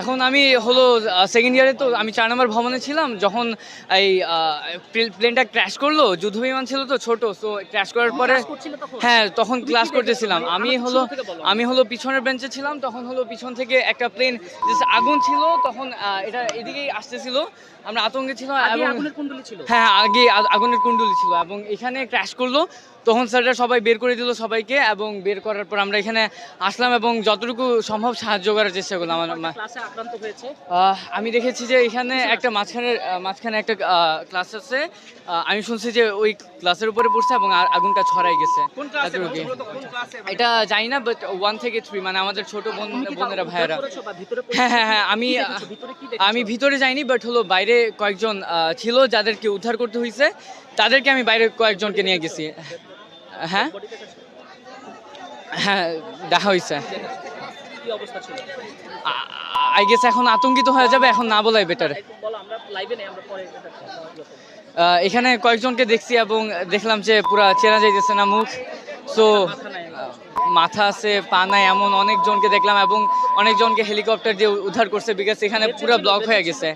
এখন আমি হলো সেকেন্ড ইয়ারে তো আমি চার নম্বর ভবনে ছিলাম যখন এই প্লেনটা ক্র্যাশ করল যুদ্ধ বিমান ছিল তো ছোট তো ক্র্যাশ করার পরে? হ্যাঁ তখন ক্লাস করতেছিলাম। আমি হলো। আমি হলো পিছনের বেঞ্চে ছিলাম তখন হলো পিছন থেকে একটা প্লেন জাস্ট আগুন ছিল তখন এটা এদিকেই আসতেছিল। আমরা আতঙ্কে ছিলাম এবং আগুনের হ্যাঁ আগে আগুনের কুণ্ডলি ছিল এবং এখানে ক্র্যাশ করল। তখন স্যাররা সবাই বের করে দিল সবাইকে এবং বের করার পর আমরা এখানে আসলাম এবং যতটুকু সম্ভব সাহায্য করার চেষ্টা করলাম। আমার আক্রান্ত হয়েছে? আমি দেখেছি যে এখানে একটা মাঝখানে মাঝখানে একটা ক্লাস আছে। আমি শুনছি যে ওই ক্লাসের উপরে পড়ছে এবং আগুনটা ছড়াই গেছে। এটা জানি না বাট ওয়ান থেকে থ্রি মানে আমাদের ছোট বোন বোনেরা ভাইয়েরা। হ্যাঁ হ্যাঁ হ্যাঁ আমি? আমি ভিতরে যাইনি বাট হলো বাইরে কয়েকজন ছিল যাদেরকে উদ্ধার করতে হয়েছে তাদেরকে আমি বাইরে কয়েকজনকে নিয়ে গেছি। হ্যাঁ? হ্যাঁ দেখা হয়েছে কি অবস্থা ছিল? আই গেস এখন আতঙ্কিত হয়ে যাবে এখন না বলাই বেটার এখানে কয়েকজনকে দেখছি এবং দেখলাম যে পুরা চেনা যাইতেছে না মুখ। সো মাথা মাথা আছে পা নাই এমন অনেকজনকে দেখলাম এবং অনেকজনকে হেলিকপ্টার দিয়ে উদ্ধার করছে বিকজ এখানে পুরো ব্লক হয়ে গেছে।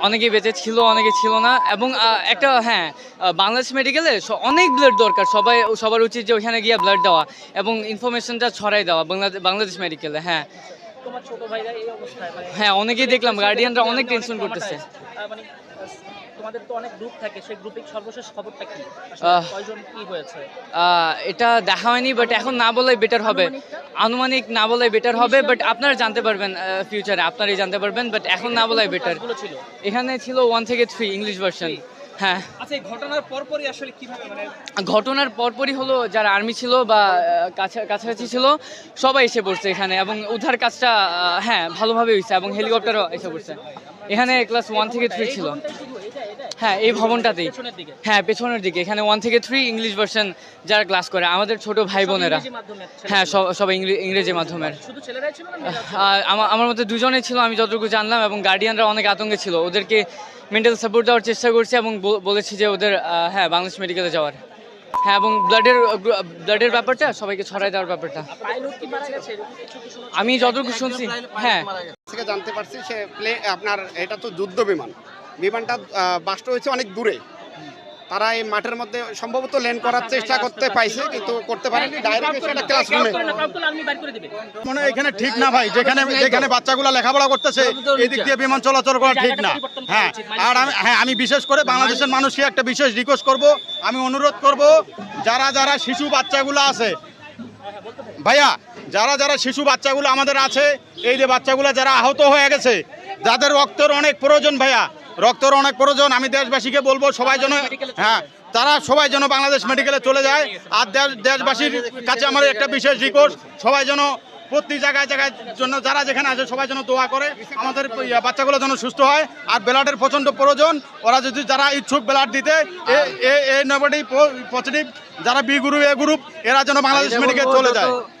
অনেকেই বেঁচে ছিল, অনেকে ছিল না। এবং একটা হ্যাঁ বাংলাদেশ মেডিকেলে অনেক ব্লাড দরকার। সবাই, সবার উচিত যে ওখানে গিয়ে ব্লাড দেওয়া এবং ইনফরমেশনটা ছড়াই দেওয়া বাংলাদেশ বাংলাদেশ মেডিকেলে হ্যাঁ। তোমার ছোট ভাইরা এই অবস্থায় মানে হ্যাঁ অনেকেই দেখলাম গার্ডিয়ানরা অনেক টেনশন করতেছে। মানে তোমাদের তো অনেক গ্রুপ থাকে সেই গ্রুপে সর্বশেষ খবরটা কি? কয়জন কি হয়েছে? এটা দেখা হয়নি বাট এখন না বলাই বেটার হবে। আনুমানিক না বলাই বেটার হবে বাট আপনারা জানতে পারবেন ফিউচারে আপনারাই জানতে পারবেন বাট এখন না বলাই বেটার এখানে ছিল ওয়ান থেকে থ্রি ইংলিশ ভার্সন হ্যাঁ। আচ্ছা ঘটনার পরপরই আসলে কীভাবে মানে ঘটনার পরপরই হলো যারা আর্মি ছিল বা কাছাকাছি ছিল সবাই এসে পড়ছে এখানে এবং উদ্ধার কাজটা হ্যাঁ ভালোভাবে হয়েছে এবং হেলিকপ্টারও এসে পড়ছে। এখানে ক্লাস ওয়ান থেকে থ্রি ছিল কোনটাই শুধু এটা এটা হ্যাঁ এই ভবনটাতেই। পেছনের দিকে হ্যাঁ পেছনের দিকে। এখানে ওয়ান থেকে থ্রি ইংলিশ ভার্সন যারা ক্লাস করে আমাদের ছোট ভাই বোনেরা হ্যাঁ। সব- ইংরেজি মাধ্যমের। আমার মধ্যে দুজনেই ছিল আমি যতটুকু জানলাম এবং গার্ডিয়ানরা অনেক আতঙ্কে ছিল। ওদেরকে মেন্টাল সাপোর্ট দেওয়ার চেষ্টা করছি এবং বলেছি যে ওদের হ্যাঁ বাংলাদেশ মেডিকেলে যাওয়ার। হ্যাঁ এবং ব্লাডের ব্লাডের ব্যাপারটা সবাইকে ছড়াই দেওয়ার ব্যাপারটা। আমি যতটুকু শুনছি হ্যাঁ। জানতে পারছি সে প্লে আপনার এটা তো যুদ্ধ বিমান। বিমানটা বাস্ট হয়েছে অনেক দূরে। তারা এই মাঠের মধ্যে সম্ভবত ল্যান্ড করার চেষ্টা করতে পাইছে, কিন্তু করতে পারেনি। ডাইরেক্ট ক্লাসরুমে বাইর করে দিবে মনে এখানে ঠিক না ভাই, যেখানে যেখানে বাচ্চাগুলো লেখাপড়া করতেছে, এদিক দিয়ে বিমান চলাচল করা ঠিক না। হ্যাঁ আর আমি হ্যাঁ আমি বিশেষ করে বাংলাদেশের মানুষকে একটা বিশেষ রিকোয়েস্ট করব, আমি অনুরোধ করব, যারা যারা শিশু বাচ্চাগুলো আছে, ভাইয়া, যারা যারা শিশু বাচ্চাগুলো আমাদের আছে, এই যে বাচ্চাগুলো যারা আহত হয়ে গেছে, যাদের রক্তের অনেক প্রয়োজন ভাইয়া রক্তের অনেক প্রয়োজন। আমি দেশবাসীকে বলব সবাই যেন হ্যাঁ তারা সবাই যেন বাংলাদেশ মেডিকেলে চলে যায়। আর দেশ- দেশবাসীর কাছে আমার একটা বিশেষ রিকোয়েস্ট সবাই যেন প্রতি জায়গায় জায়গায় জন্য যারা যেখানে আছে সবাই যেন দোয়া করে। আমাদের বাচ্চাগুলো যেন সুস্থ হয়। আর ব্লাডের প্রচণ্ড প্রয়োজন। ওরা যদি যারা ইচ্ছুক ব্লাড দিতে এ নেগেটিভ পজিটিভ যারা বি গ্রুপ এ গ্রুপ এরা যেন বাংলাদেশ মেডিকেল চলে যায়।